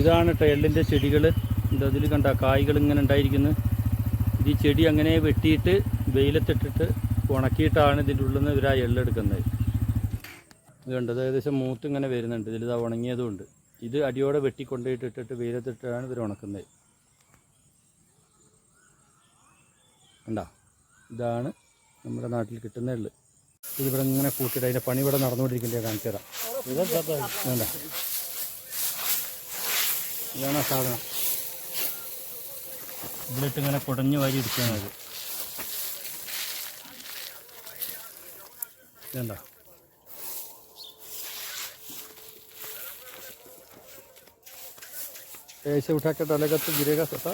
ഇതാണ് കേട്ടോ എള്ളിന്റെ ചെടികൾ ഇതിൽ കണ്ട കായ്കൾ ഇങ്ങനെ ഉണ്ടായിരിക്കുന്നത് ഈ ചെടി അങ്ങനെ വെട്ടിയിട്ട് വെയിലത്തിട്ടിട്ട് ഉണക്കിയിട്ടാണ് ഇതിന്റെ ഉള്ളിൽ നിന്ന് ഇവരാ എള്ളെടുക്കുന്നത് ഇത് കണ്ടത് ഏകദേശം മൂത്ത് ഇങ്ങനെ വരുന്നുണ്ട്. ഇതിൽ ഇതാ ഉണങ്ങിയതുകൊണ്ട്. ഇത് അടിയോടെ വെട്ടിക്കൊണ്ടുപോയിട്ട് ഇട്ടിട്ട് വെയിലത്തിട്ടാണ് ഇവർ ഉണക്കുന്നത്. കണ്ട? ഇതാണ് നമ്മുടെ നാട്ടിൽ കിട്ടുന്ന എള്ള്. ഇതിവിടെ ഇങ്ങനെ കൂട്ടിയിട്ട് അതിന്റെ പണി ഇവിടെ നടന്നുകൊണ്ടിരിക്കുന്നത് കാണിച്ചു തരാം ഇതാണ് ആ സാധനം ഇതിലിട്ട് ഇങ്ങനെ കുടഞ്ഞു വാരി ഇരിക്കുകയാണ് അത് വേണ്ട ऐसे उठा के डालेगा तो गिरेगा सता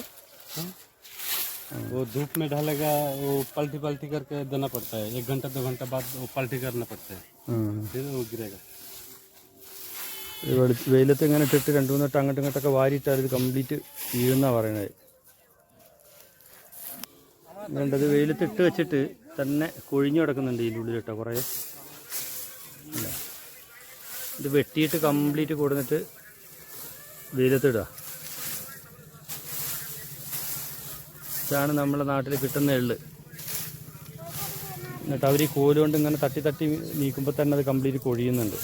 वो धूप में डालेगा वो पलटी पलटी करके देना पड़ता है एक घंटा दो घंटा बाद वो पलटी करना पड़ता है फिर वो गिरेगा വെയിലത്ത് ഇങ്ങനെ ഇട്ടിട്ട് രണ്ട് മൂന്ന് വട്ടം അങ്ങോട്ടും ഇങ്ങോട്ടൊക്കെ വാരിയിട്ടാൽ ഇത് കംപ്ലീറ്റ് വീഴുന്നാണ് പറയണത്. വേണ്ടത് വെയിലത്ത് ഇട്ട് വെച്ചിട്ട് തന്നെ കൊഴിഞ്ഞു കിടക്കുന്നുണ്ട് ഇതിന്റെ ഉള്ളിൽ കുറേ. ഇത്. വെട്ടിയിട്ട് കംപ്ലീറ്റ് കൊടുന്നിട്ട് വെയിലത്തിടുക ഇതാണ് നമ്മുടെ നാട്ടിൽ കിട്ടുന്ന എള്ള്. എന്നിട്ട് അവർ ഈ കോലുകൊണ്ട് ഇങ്ങനെ തട്ടി തട്ടി നീക്കുമ്പോൾ തന്നെ അത് കംപ്ലീറ്റ് കൊഴിയുന്നുണ്ട്.